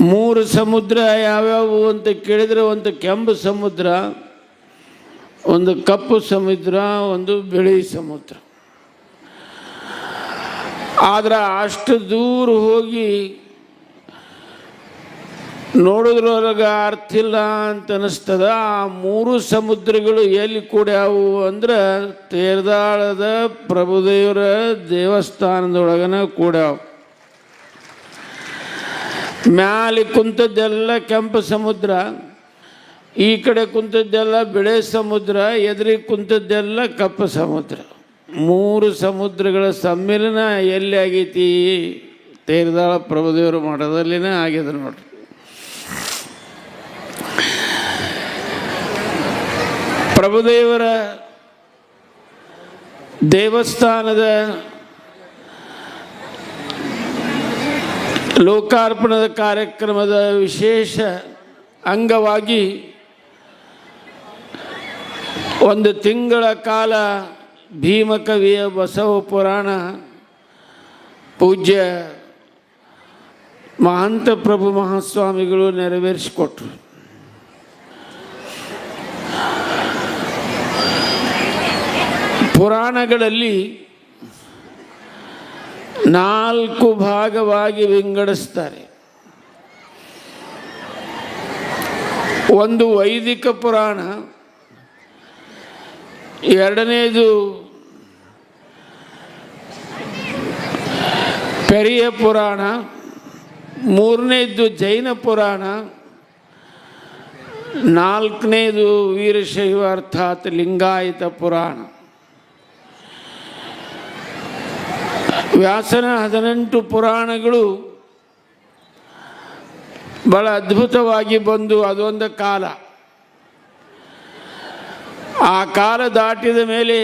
ಮೂರು ಸಮುದ್ರ ಯಾವ್ಯಾವು ಅಂತ ಕೇಳಿದರೆ ಒಂದು ಕೆಂಪು ಸಮುದ್ರ, ಒಂದು ಕಪ್ಪು ಸಮುದ್ರ, ಒಂದು ಬಿಳಿ ಸಮುದ್ರ. ಆದರೆ ಅಷ್ಟು ದೂರ ಹೋಗಿ ನೋಡಿದ್ರೊಳಗೆ ಅರ್ಥ ಇಲ್ಲ ಅಂತ ಅನ್ನಿಸ್ತದ ಆ ಮೂರು ಸಮುದ್ರಗಳು ಎಲ್ಲಿ ಕೂಡ್ಯಾವು ಅಂದ್ರೆ ತೇರ್ದಾಳದ ಪ್ರಭುದೇವರ ದೇವಸ್ಥಾನದೊಳಗನ ಕೂಡ್ಯಾವು ಮ್ಯಾಲೆ ಕುಂತದ್ದೆಲ್ಲ ಕೆಂಪು ಸಮುದ್ರ, ಈ ಕಡೆ ಕುಂತದ್ದೆಲ್ಲ ಬಿಳೆ ಸಮುದ್ರ ಎದುರಿಗೆ ಕುಂತದ್ದೆಲ್ಲ ಕಪ್ಪು ಸಮುದ್ರ. ಮೂರು ಸಮುದ್ರಗಳ ಸಮ್ಮಿಲನ ಎಲ್ಲಿ ಆಗೈತಿ? ತೇರದಾಳ ಪ್ರಭುದೇವರು ಮಠದಲ್ಲಿನೇ ಆಗಿದೆ ನೋಡ್ರಿ. ಪ್ರಭುದೇವರ ದೇವಸ್ಥಾನದ ಲೋಕಾರ್ಪಣದ ಕಾರ್ಯಕ್ರಮದ ವಿಶೇಷ ಅಂಗವಾಗಿ ಒಂದು ತಿಂಗಳ ಕಾಲ ಭೀಮಕವಿಯ ಬಸವ ಪುರಾಣ ಪೂಜ್ಯ ಮಹಂತ ಪ್ರಭು ಮಹಾಸ್ವಾಮಿಗಳು ನೆರವೇರಿಸಿಕೊಟ್ರು. ಪುರಾಣಗಳಲ್ಲಿ ನಾಲ್ಕು ಭಾಗವಾಗಿ ವಿಂಗಡಿಸ್ತಾರೆ. ಒಂದು ವೈದಿಕ ಪುರಾಣ, ಎರಡನೇದು ಪೆರಿಯ ಪುರಾಣ, ಮೂರನೇದು ಜೈನ ಪುರಾಣ, ನಾಲ್ಕನೇದು ವೀರಶೈವ ಅರ್ಥಾತ್ ಲಿಂಗಾಯತ ಪುರಾಣ. ವ್ಯಾಸನ ಹದಿನೆಂಟು ಪುರಾಣಗಳು ಬಹಳ ಅದ್ಭುತವಾಗಿ ಬಂದು ಅದೊಂದು ಕಾಲ. ಆ ಕಾಲ ದಾಟಿದ ಮೇಲೆ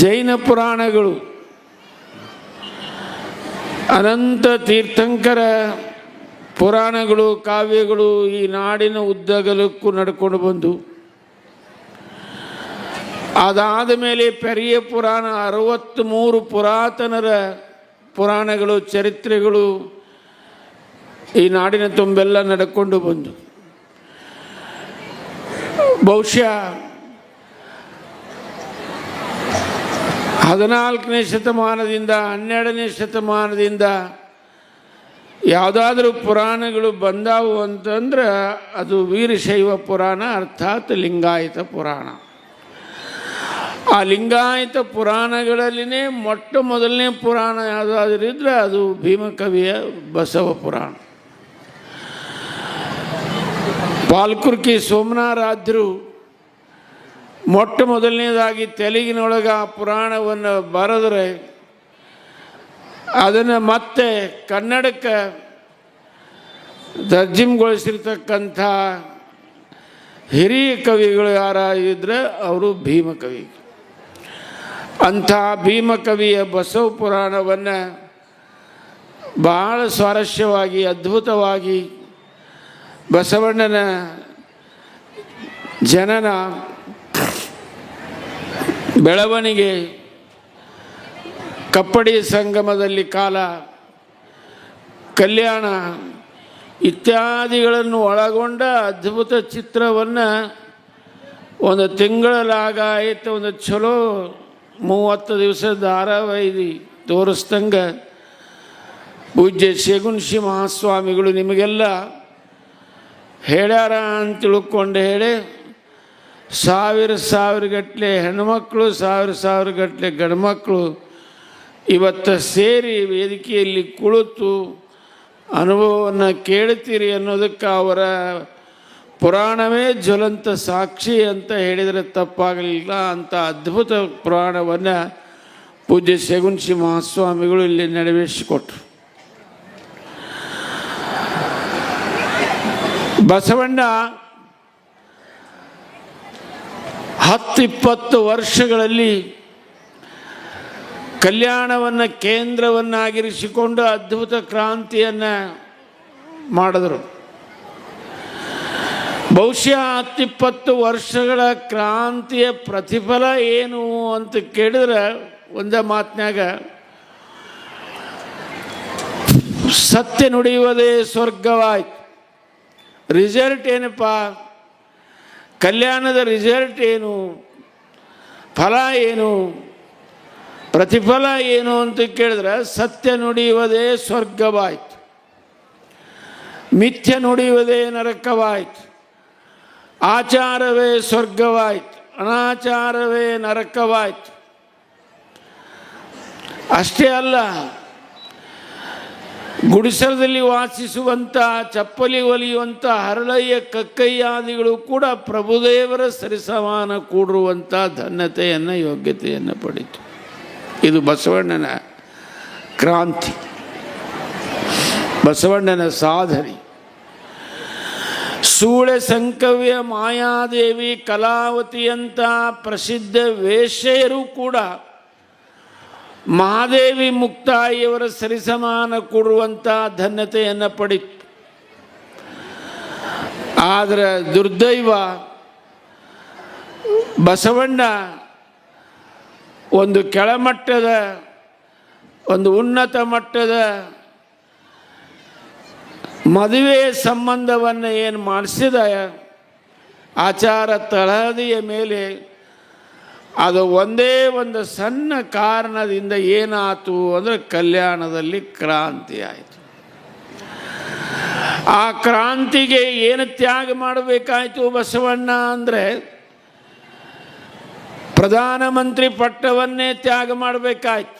ಜೈನ ಪುರಾಣಗಳು, ಅನಂತ ತೀರ್ಥಂಕರ ಪುರಾಣಗಳು, ಕಾವ್ಯಗಳು ಈ ನಾಡಿನ ಉದ್ದಗಲಕ್ಕೂ ನಡ್ಕೊಂಡು ಬಂದು ಅದಾದ ಮೇಲೆ ಪೆರಿಯ ಪುರಾಣ ಅರವತ್ತ್ಮೂರು ಪುರಾತನರ ಪುರಾಣಗಳು, ಚರಿತ್ರೆಗಳು ಈ ನಾಡಿನ ತುಂಬೆಲ್ಲ ನಡ್ಕೊಂಡು ಬಂದು. ಬಹುಶಃ ಹದಿನಾಲ್ಕನೇ ಶತಮಾನದಿಂದ ಹನ್ನೆರಡನೇ ಶತಮಾನದಿಂದ ಯಾವುದಾದ್ರೂ ಪುರಾಣಗಳು ಬಂದಾವು ಅಂತಂದ್ರೆ ಅದು ವೀರಶೈವ ಪುರಾಣ, ಅರ್ಥಾತ್ ಲಿಂಗಾಯತ ಪುರಾಣ. ಆ ಲಿಂಗಾಯತ ಪುರಾಣಗಳಲ್ಲಿನೇ ಮೊಟ್ಟ ಮೊದಲನೇ ಪುರಾಣ ಯಾವುದಾದ್ರೂ ಇದ್ರೆ ಅದು ಭೀಮಕವಿಯ ಬಸವ ಪುರಾಣ. ಪಾಲ್ಕುರ್ಕಿ ಸೋಮನಾರಾಧ್ಯರು ಮೊಟ್ಟ ಮೊದಲನೇದಾಗಿ ತೆಲುಗಿನೊಳಗೆ ಆ ಪುರಾಣವನ್ನು ಬರೆದರೆ ಅದನ್ನು ಮತ್ತೆ ಕನ್ನಡಕ್ಕೆ ತರ್ಜಿಮ್ಗೊಳಿಸಿರ್ತಕ್ಕಂಥ ಹಿರಿಯ ಕವಿಗಳು ಯಾರಾಗಿದ್ದರೆ ಅವರು ಭೀಮಕವಿ ಅಂಥ ಭೀಮಕವಿಯ ಬಸವ ಪುರಾಣವನ್ನು ಬಹಳ ಸ್ವಾರಸ್ಯವಾಗಿ, ಅದ್ಭುತವಾಗಿ ಬಸವಣ್ಣನ ಜನನ ಬೆಳವಣಿಗೆ ಕಪ್ಪಡಿ ಸಂಗಮದಲ್ಲಿ ಕಾಲ, ಕಲ್ಯಾಣ ಇತ್ಯಾದಿಗಳನ್ನು ಒಳಗೊಂಡ ಅದ್ಭುತ ಚಿತ್ರವನ್ನು ಒಂದು ತಿಂಗಳಾಗ ಆಯಿತು ಒಂದು ಚಲೋ ಮೂವತ್ತು ದಿವಸ ಧಾರಾವಾಹಿ ತೋರಿಸ್ದಂಗ ಪೂಜ್ಯ ಶೇಗುನ್ಶಿ ಮಹಾಸ್ವಾಮಿಗಳು ನಿಮಗೆಲ್ಲ ಹೇಳ್ಯಾರ ಅಂತ ತಿಳ್ಕೊಂಡು ಹೇಳಿ ಸಾವಿರ ಸಾವಿರ ಗಟ್ಟಲೆ ಹೆಣ್ಮಕ್ಳು, ಸಾವಿರ ಸಾವಿರ ಗಟ್ಟಲೆ ಇವತ್ತು ಸೇರಿ ವೇದಿಕೆಯಲ್ಲಿ ಕುಳಿತು ಅನುಭವವನ್ನು ಕೇಳ್ತೀರಿ ಅನ್ನೋದಕ್ಕೆ ಅವರ ಪುರಾಣವೇ ಜ್ವಲಂತ ಸಾಕ್ಷಿ ಅಂತ ಹೇಳಿದರೆ ತಪ್ಪಾಗಲಿಲ್ಲ ಅಂತ ಅದ್ಭುತ ಪುರಾಣವನ್ನು ಪೂಜ್ಯ ಶಗುನ್ಶಿ ಮಹಾಸ್ವಾಮಿಗಳು ಇಲ್ಲಿ ನೆರವೇರಿಸಿಕೊಟ್ರು. ಬಸವಣ್ಣ ಹತ್ತಿಪ್ಪತ್ತು ವರ್ಷಗಳಲ್ಲಿ ಕಲ್ಯಾಣವನ್ನು ಕೇಂದ್ರವನ್ನಾಗಿರಿಸಿಕೊಂಡು ಅದ್ಭುತ ಕ್ರಾಂತಿಯನ್ನು ಮಾಡಿದರು. ಬಹುಶಃ ಹತ್ತಿಪ್ಪತ್ತು ವರ್ಷಗಳ ಕ್ರಾಂತಿಯ ಪ್ರತಿಫಲ ಏನು ಅಂತ ಕೇಳಿದ್ರೆ ಒಂದೇ ಮಾತಿನಾಗ ಸತ್ಯ ನುಡಿಯುವುದೇ ಸ್ವರ್ಗವಾಯ್ತು. ರಿಸಲ್ಟ್ ಏನಪ್ಪ? ಕಲ್ಯಾಣದ ರಿಸಲ್ಟ್ ಏನು? ಫಲ ಏನು? ಪ್ರತಿಫಲ ಏನು ಅಂತ ಕೇಳಿದ್ರೆ, ಸತ್ಯ ನುಡಿಯುವುದೇ ಸ್ವರ್ಗವಾಯ್ತು. ಮಿಥ್ಯ ನುಡಿಯುವುದೇ ನರಕವಾಯ್ತು. ಆಚಾರವೇ ಸ್ವರ್ಗವಾಯ್ತು, ಅನಾಚಾರವೇ ನರಕವಾಯ್ತು. ಅಷ್ಟೇ ಅಲ್ಲ, ಗುಡಿಸಲದಲ್ಲಿ ವಾಸಿಸುವಂಥ, ಚಪ್ಪಲಿ ಒಲಿಯುವಂಥ, ಹರಳಯ್ಯ ಕಕ್ಕಯ್ಯಾದಿಗಳು ಕೂಡ ಪ್ರಭುದೇವರ ಸರಿಸಮಾನ ಕೂಡಿರುವಂಥ ಧನ್ಯತೆಯನ್ನು, ಯೋಗ್ಯತೆಯನ್ನು ಪಡಿತು ಇದು ಬಸವಣ್ಣನ ಕ್ರಾಂತಿ. ಬಸವಣ್ಣನ ಸಾಧನೆ. ಸೂಳೆ ಸಂಕವ್ಯ ಮಾಯಾದೇವಿ ಕಲಾವತಿಯಂಥ ಪ್ರಸಿದ್ಧ ವೇಶ್ಯೆಯರು ಕೂಡ ಮಹಾದೇವಿ ಮುಕ್ತಾಯಿಯವರ ಸರಿಸಮಾನ ಕೊಡುವಂಥ ಧನ್ಯತೆಯನ್ನು ಪಡಿತು. ಆದರೆ ದುರ್ದೈವ ಬಸವಣ್ಣ ಒಂದು ಕೆಳಮಟ್ಟದ, ಒಂದು ಉನ್ನತ ಮಟ್ಟದ ಮದುವೆ ಸಂಬಂಧವನ್ನು ಏನು ಮಾಡಿಸಿದ ಆಚಾರ ತಳಹದಿಯ ಮೇಲೆ ಅದು ಒಂದೇ ಒಂದು ಸಣ್ಣ ಕಾರಣದಿಂದ ಏನಾಯಿತು ಅಂದರೆ ಕಲ್ಯಾಣದಲ್ಲಿ ಕ್ರಾಂತಿ ಆಯಿತು. ಆ ಕ್ರಾಂತಿಗೆ ಏನು ತ್ಯಾಗ ಮಾಡಬೇಕಾಯಿತು ಬಸವಣ್ಣ ಅಂದರೆ ಪ್ರಧಾನಮಂತ್ರಿ ಪಟ್ಟವನ್ನೇ ತ್ಯಾಗ ಮಾಡಬೇಕಾಯ್ತು.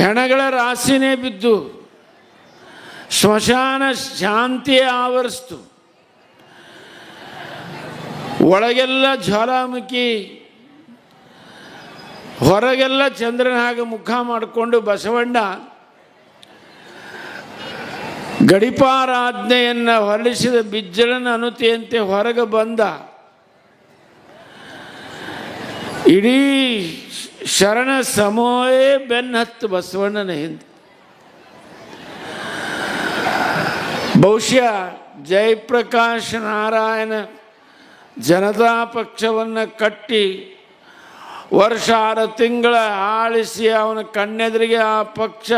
ಹೆಣಗಳ ರಾಶಿನೇ ಬಿದ್ದು ಸ್ಮಶಾನ ಶಾಂತಿಯೇ ಆವರಿಸ್ತು. ಒಳಗೆಲ್ಲ ಜ್ವಾಲಾಮುಖಿ, ಹೊರಗೆಲ್ಲ ಚಂದ್ರನ ಹಾಗೆ ಮುಖ ಮಾಡಿಕೊಂಡು ಬಸವಣ್ಣ ಗಡಿಪಾರಾಜ್ಞೆಯನ್ನು ಹೊರಡಿಸಿದ ಬಿಜ್ಜಳನ ಅನುತಿಯಂತೆ ಹೊರಗೆ ಬಂದ. ಇಡೀ ಶರಣ ಸಮೂಹೇ ಬೆನ್ನತ್ತು ಬಸವಣ್ಣನ ಹಿಂದೆ. ಬಹುಶಃ ಜಯಪ್ರಕಾಶ್ ನಾರಾಯಣ ಜನತಾ ಪಕ್ಷವನ್ನು ಕಟ್ಟಿ ವರ್ಷ ಆರು ತಿಂಗಳ ಆಳಿಸಿ ಅವನ ಕಣ್ಣೆದುರಿಗೆ ಆ ಪಕ್ಷ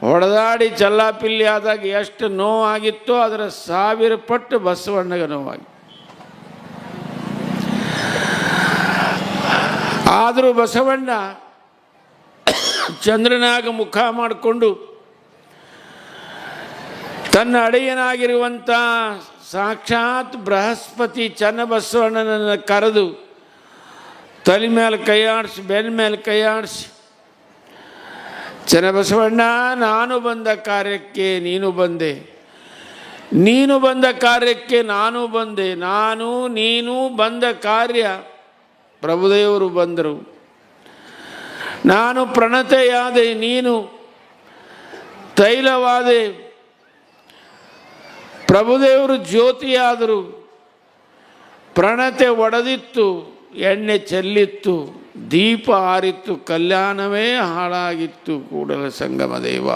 ಹೊಡೆದಾಡಿ ಚಲ್ಲಾಪಿಲ್ಲಿ ಆದಾಗ ಎಷ್ಟು ನೋವಾಗಿತ್ತೋ ಅದರ ಸಾವಿರ ಪಟ್ಟು ಬಸವಣ್ಣಗೆ ನೋವಾಗಿ ಆದರೂ ಬಸವಣ್ಣ ಚಂದ್ರನಾಗ ಮುಖ ಮಾಡಿಕೊಂಡು ತನ್ನ ಅಡೆಯನಾಗಿರುವಂಥ ಸಾಕ್ಷಾತ್ ಬೃಹಸ್ಪತಿ ಚನ್ನಬಸವಣ್ಣನನ್ನು ಕರೆದು ತಲೆ ಮೇಲೆ ಕೈಯಾಡಿಸಿ ಬೆನ್ನ ಮೇಲೆ ಕೈಯಾಡಿಸಿ ಚನ್ನಬಸವಣ್ಣ, ನಾನು ಬಂದ ಕಾರ್ಯಕ್ಕೆ ನೀನು ಬಂದೆ. ನೀನು ಬಂದ ಕಾರ್ಯಕ್ಕೆ ನಾನು ಬಂದೆ. ನಾನು, ನೀನು ಬಂದ ಕಾರ್ಯ ಪ್ರಭುದೇವರು ಬಂದರು. ನಾನು ಪ್ರಣತೆಯಾದೆ, ನೀನು ತೈಲವಾದೆ. ಪ್ರಭುದೇವರು ಜ್ಯೋತಿಯಾದರು. ಪ್ರಣತೆ ಒಡೆದಿತ್ತು, ಎಣ್ಣೆ ಚೆಲ್ಲಿತ್ತು, ದೀಪ ಆರಿತ್ತು ಕಲ್ಯಾಣವೇ ಹಾಳಾಗಿತ್ತು, ಕೂಡಲ ಸಂಗಮ ದೇವ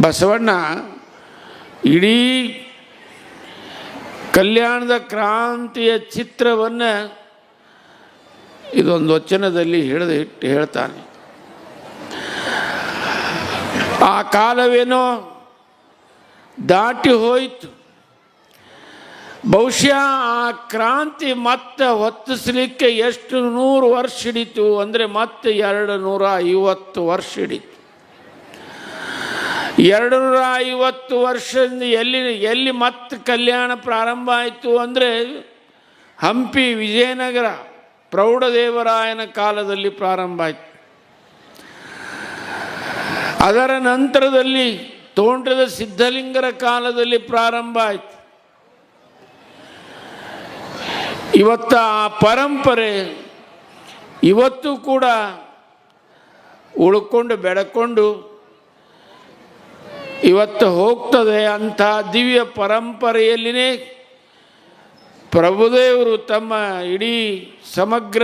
ಬಸವಣ್ಣ, ಇಡೀ ಕಲ್ಯಾಣದ ಕ್ರಾಂತಿಯ ಚಿತ್ರವನ್ನು ಇದೊಂದು ವಚನದಲ್ಲಿ ಹಿಡಿದು ಇಟ್ಟು ಹೇಳ್ತಾನೆ. ಆ ಕಾಲವೇನೋ ದಾಟಿ ಹೋಯಿತು. ಬಹುಶಃ ಆ ಕ್ರಾಂತಿ ಮತ್ತೆ ಹೊತ್ತಿಸ್ಲಿಕ್ಕೆ ಎಷ್ಟು ನೂರು ವರ್ಷ ಹಿಡಿತು ಅಂದರೆ ಮತ್ತೆ ಎರಡು ನೂರ ಐವತ್ತು ವರ್ಷ ಹಿಡಿತು. ಎರಡು ನೂರ ಐವತ್ತು ವರ್ಷದಿಂದ ಎಲ್ಲಿ ಎಲ್ಲಿ ಮತ್ತೆ ಕಲ್ಯಾಣ ಪ್ರಾರಂಭ ಆಯಿತು ಅಂದರೆ ಹಂಪಿ ವಿಜಯನಗರ. ಪ್ರೌಢದೇವರಾಯನ ಕಾಲದಲ್ಲಿ ಪ್ರಾರಂಭ ಆಯಿತು. ಅದರ ನಂತರದಲ್ಲಿ ತೋಂಟದ ಸಿದ್ಧಲಿಂಗರ ಕಾಲದಲ್ಲಿ ಪ್ರಾರಂಭ ಆಯಿತು. ಇವತ್ತ ಆ ಪರಂಪರೆ ಇವತ್ತು ಕೂಡ ಉಳ್ಕೊಂಡು ಬೆಳಕೊಂಡು ಇವತ್ತು ಹೋಗ್ತದೆ ಅಂಥ ದಿವ್ಯ ಪರಂಪರೆಯಲ್ಲಿನೇ ಪ್ರಭುದೇವರು ತಮ್ಮ ಇಡೀ ಸಮಗ್ರ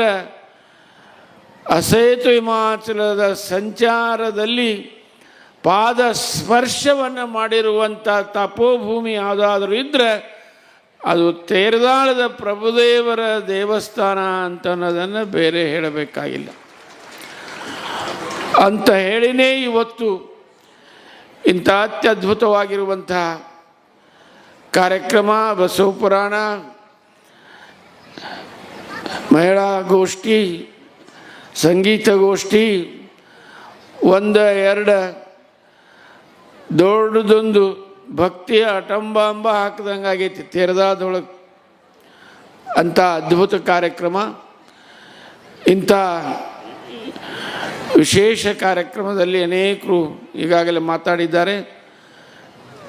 ಅಸೇತು ಹಿಮಾಚಲದ ಸಂಚಾರದಲ್ಲಿ ಪಾದ ಸ್ಪರ್ಶವನ್ನು ಮಾಡಿರುವಂಥ ತಪೋಭೂಮಿ ಯಾವುದಾದ್ರೂ ಇದ್ದರೆ ಅದು ತೇರದಾಳದ ಪ್ರಭುದೇವರ ದೇವಸ್ಥಾನ ಅಂತ ಅನ್ನೋದನ್ನು ಬೇರೆ ಹೇಳಬೇಕಾಗಿಲ್ಲ. ಅಂತ ಹೇಳಿನೇ ಇವತ್ತು ಇಂಥ ಅತ್ಯದ್ಭುತವಾಗಿರುವಂತಹ ಕಾರ್ಯಕ್ರಮ ಬಸವ ಪುರಾಣ ಮಹಿಳಾ ಗೋಷ್ಠಿ, ಸಂಗೀತ ಗೋಷ್ಠಿ, ಒಂದು, ಎರಡು, ದೊಡ್ಡದೊಂದು ಭಕ್ತಿಯ ಅಟಂಬಾಂಬ ಹಾಕ್ದಂಗೆ ಆಗೈತಿ ತೆರೆದಾದೊಳಗೆ. ಅಂಥ ಅದ್ಭುತ ಕಾರ್ಯಕ್ರಮ, ಇಂಥ ವಿಶೇಷ ಕಾರ್ಯಕ್ರಮದಲ್ಲಿ ಅನೇಕರು ಈಗಾಗಲೇ ಮಾತಾಡಿದ್ದಾರೆ.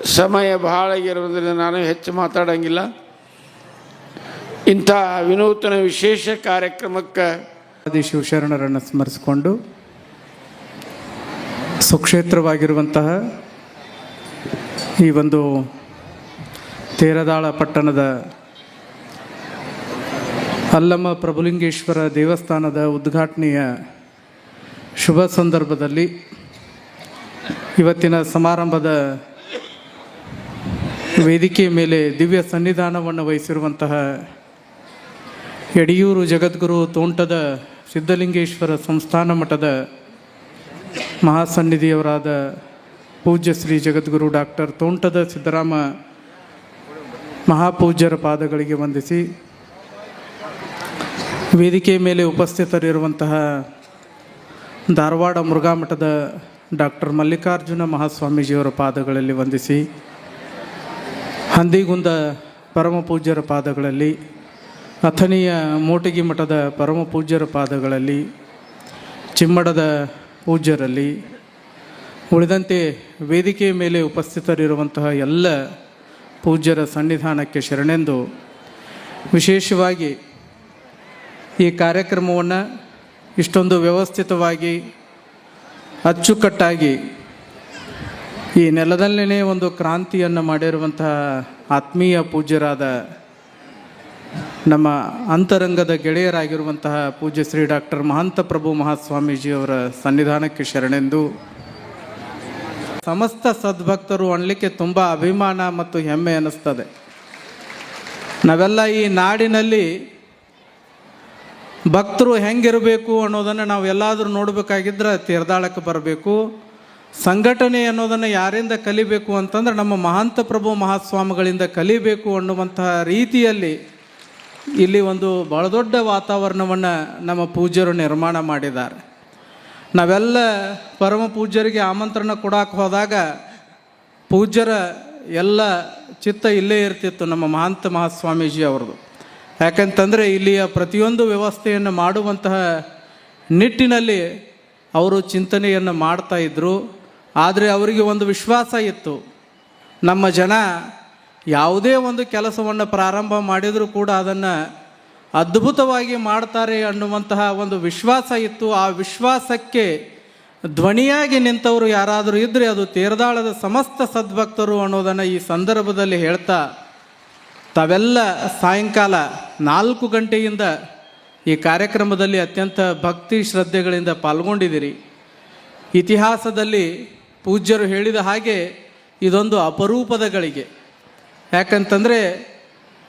ಸಮಯ ಬಹಳ ಇರೋದ್ರಿಂದ ನಾನು ಹೆಚ್ಚು ಮಾತಾಡೋಂಗಿಲ್ಲ. ಇಂಥ ವಿನೂತನ ವಿಶೇಷ ಕಾರ್ಯಕ್ರಮಕ್ಕೆ ಆದಿ ಶಿವಶರಣರನ್ನು ಸ್ಮರಿಸಿಕೊಂಡು ಸುಕ್ಷೇತ್ರವಾಗಿರುವಂತಹ ಈ ಒಂದು ತೇರದಾಳ ಪಟ್ಟಣದ ಅಲ್ಲಮ್ಮ ಪ್ರಭುಲಿಂಗೇಶ್ವರ ದೇವಸ್ಥಾನದ ಉದ್ಘಾಟನೆಯ ಶುಭ ಸಂದರ್ಭದಲ್ಲಿ ಇವತ್ತಿನ ಸಮಾರಂಭದ ವೇದಿಕೆಯ ಮೇಲೆ ದಿವ್ಯ ಸನ್ನಿಧಾನವನ್ನು ವಹಿಸಿರುವಂತಹ ಯಡಿಯೂರು ಜಗದ್ಗುರು ತೋಂಟದ ಸಿದ್ಧಲಿಂಗೇಶ್ವರ ಸಂಸ್ಥಾನ ಮಠದ ಮಹಾಸನ್ನಿಧಿಯವರಾದ ಪೂಜ್ಯ ಶ್ರೀ ಜಗದ್ಗುರು ಡಾಕ್ಟರ್ ತೋಂಟದ ಸಿದ್ದರಾಮ ಮಹಾಪೂಜ್ಯರ ಪಾದಗಳಿಗೆ ವಂದಿಸಿ ವೇದಿಕೆ ಮೇಲೆ ಉಪಸ್ಥಿತರಿರುವಂತಹ ಧಾರವಾಡ ಮುರುಘಾಮಠದ ಡಾಕ್ಟರ್ ಮಲ್ಲಿಕಾರ್ಜುನ ಮಹಾಸ್ವಾಮೀಜಿಯವರ ಪಾದಗಳಲ್ಲಿ ವಂದಿಸಿ ಹಂದಿಗುಂದ ಪರಮ ಪೂಜ್ಯರ ಪಾದಗಳಲ್ಲಿ ಅಥಣಿಯ ಮೋಟಗಿ ಮಠದ ಪರಮ ಪೂಜ್ಯರ ಪಾದಗಳಲ್ಲಿ, ಚಿಮ್ಮಡದ ಪೂಜ್ಯರಲ್ಲಿ, ಉಳಿದಂತೆ ವೇದಿಕೆಯ ಮೇಲೆ ಉಪಸ್ಥಿತರಿರುವಂತಹ ಎಲ್ಲ ಪೂಜ್ಯರ ಸನ್ನಿಧಾನಕ್ಕೆ ಶರಣೆಂದು ವಿಶೇಷವಾಗಿ ಈ ಕಾರ್ಯಕ್ರಮವನ್ನು ಇಷ್ಟೊಂದು ವ್ಯವಸ್ಥಿತವಾಗಿ, ಅಚ್ಚುಕಟ್ಟಾಗಿ ಈ ನೆಲದಲ್ಲೇ ಒಂದು ಕ್ರಾಂತಿಯನ್ನು ಮಾಡಿರುವಂತಹ ಆತ್ಮೀಯ ಪೂಜ್ಯರಾದ ನಮ್ಮ ಅಂತರಂಗದ ಗೆಳೆಯರಾಗಿರುವಂತಹ ಪೂಜ್ಯ ಶ್ರೀ ಡಾಕ್ಟರ್ ಮಹಾಂತ ಪ್ರಭು ಮಹಾಸ್ವಾಮೀಜಿಯವರ ಸನ್ನಿಧಾನಕ್ಕೆ ಶರಣೆಂದು ಸಮಸ್ತ ಸದ್ಭಕ್ತರು ಅನ್ಲಿಕ್ಕೆ ತುಂಬ ಅಭಿಮಾನ ಮತ್ತು ಹೆಮ್ಮೆ ಅನ್ನಿಸ್ತದೆ. ನಾವೆಲ್ಲ ಈ ನಾಡಿನಲ್ಲಿ ಭಕ್ತರು ಹೆಂಗಿರಬೇಕು ಅನ್ನೋದನ್ನು ನಾವು ಎಲ್ಲಾದರೂ ನೋಡಬೇಕಾಗಿದ್ರೆ ತೀರ್ದಾಳಕ್ಕೆ ಬರಬೇಕು. ಸಂಘಟನೆ ಅನ್ನೋದನ್ನು ಯಾರಿಂದ ಕಲಿಬೇಕು ಅಂತಂದ್ರೆ ನಮ್ಮ ಮಹಾಂತ ಪ್ರಭು ಮಹಾಸ್ವಾಮಿಗಳಿಂದ ಕಲಿಬೇಕು ಅನ್ನುವಂತಹ ರೀತಿಯಲ್ಲಿ ಇಲ್ಲಿ ಒಂದು ಭಾಳ ದೊಡ್ಡ ವಾತಾವರಣವನ್ನು ನಮ್ಮ ಪೂಜ್ಯರು ನಿರ್ಮಾಣ ಮಾಡಿದ್ದಾರೆ. ನಾವೆಲ್ಲ ಪರಮ ಪೂಜ್ಯರಿಗೆ ಆಮಂತ್ರಣ ಕೊಡಕ್ಕೆ ಹೋದಾಗ ಪೂಜ್ಯರ ಎಲ್ಲ ಚಿತ್ತ ಇಲ್ಲೇ ಇರ್ತಿತ್ತು ನಮ್ಮ ಮಹಾಂತ ಮಹಾಸ್ವಾಮೀಜಿ ಅವ್ರದ್ದು. ಯಾಕಂತಂದರೆ ಇಲ್ಲಿಯ ಪ್ರತಿಯೊಂದು ವ್ಯವಸ್ಥೆಯನ್ನು ಮಾಡುವಂತಹ ನಿಟ್ಟಿನಲ್ಲಿ ಅವರು ಚಿಂತನೆಯನ್ನು ಮಾಡ್ತಾ ಇದ್ದರು ಆದರೆ ಅವರಿಗೆ ಒಂದು ವಿಶ್ವಾಸ ಇತ್ತು. ನಮ್ಮ ಜನ ಯಾವುದೇ ಒಂದು ಕೆಲಸವನ್ನು ಪ್ರಾರಂಭ ಮಾಡಿದರೂ ಕೂಡ ಅದನ್ನು ಅದ್ಭುತವಾಗಿ ಮಾಡ್ತಾರೆ ಅನ್ನುವಂತಹ ಒಂದು ವಿಶ್ವಾಸ ಇತ್ತು. ಆ ವಿಶ್ವಾಸಕ್ಕೆ ಧ್ವನಿಯಾಗಿ ನಿಂತವರು ಯಾರಾದರೂ ಇದ್ದರೆ ಅದು ತೇರದಾಳದ ಸಮಸ್ತ ಸದ್ಭಕ್ತರು ಅನ್ನೋದನ್ನು ಈ ಸಂದರ್ಭದಲ್ಲಿ ಹೇಳ್ತಾ, ತಾವೆಲ್ಲ ಸಾಯಂಕಾಲ ನಾಲ್ಕು ಗಂಟೆಯಿಂದ ಈ ಕಾರ್ಯಕ್ರಮದಲ್ಲಿ ಅತ್ಯಂತ ಭಕ್ತಿ ಶ್ರದ್ಧೆಗಳಿಂದ ಪಾಲ್ಗೊಂಡಿದ್ದೀರಿ. ಇತಿಹಾಸದಲ್ಲಿ ಪೂಜ್ಯರು ಹೇಳಿದ ಹಾಗೆ ಇದೊಂದು ಅಪರೂಪದ ಗಳಿಗೆ. ಯಾಕಂತಂದರೆ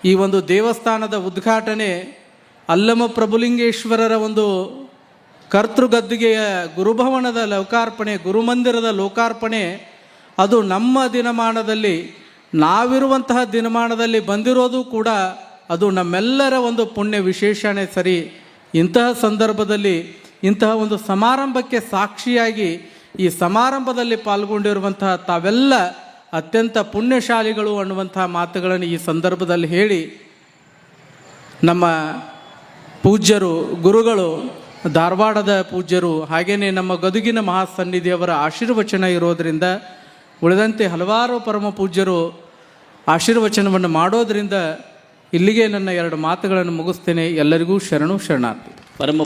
ಈ ಒಂದು ದೇವಸ್ಥಾನದ ಉದ್ಘಾಟನೆ ಅಲ್ಲಮ ಪ್ರಭುಲಿಂಗೇಶ್ವರರ ಒಂದು ಕರ್ತೃಗದ್ದಿಗೆಯ ಗುರುಭವನದ ಲೋಕಾರ್ಪಣೆ, ಗುರುಮಂದಿರದ ಲೋಕಾರ್ಪಣೆ, ಅದು ನಮ್ಮ ದಿನಮಾನದಲ್ಲಿ, ನಾವಿರುವಂತಹ ದಿನಮಾನದಲ್ಲಿ ಬಂದಿರೋದು ಕೂಡ ಅದು ನಮ್ಮೆಲ್ಲರ ಒಂದು ಪುಣ್ಯ ವಿಶೇಷಣೆ ಸರಿ. ಇಂತಹ ಸಂದರ್ಭದಲ್ಲಿ, ಇಂತಹ ಒಂದು ಸಮಾರಂಭಕ್ಕೆ ಸಾಕ್ಷಿಯಾಗಿ ಈ ಸಮಾರಂಭದಲ್ಲಿ ಪಾಲ್ಗೊಂಡಿರುವಂತಹ ತಾವೆಲ್ಲ ಅತ್ಯಂತ ಪುಣ್ಯಶಾಲಿಗಳು ಅನ್ನುವಂಥ ಮಾತುಗಳನ್ನು ಈ ಸಂದರ್ಭದಲ್ಲಿ ಹೇಳಿ ನಮ್ಮ ಪೂಜ್ಯರು, ಗುರುಗಳು, ಧಾರವಾಡದ ಪೂಜ್ಯರು ಹಾಗೆಯೇ ನಮ್ಮ ಗದುಗಿನ ಮಹಾಸನ್ನಿಧಿಯವರ ಆಶೀರ್ವಚನ ಇರೋದರಿಂದ, ಉಳಿದಂತೆ ಹಲವಾರು ಪರಮ ಪೂಜ್ಯರು ಆಶೀರ್ವಚನವನ್ನು ಮಾಡೋದರಿಂದ ಇಲ್ಲಿಗೆ ನನ್ನ ಎರಡು ಮಾತುಗಳನ್ನು ಮುಗಿಸ್ತೇನೆ. ಎಲ್ಲರಿಗೂ ಶರಣು ಶರಣಾರ್ಥಿ. ಪರಮ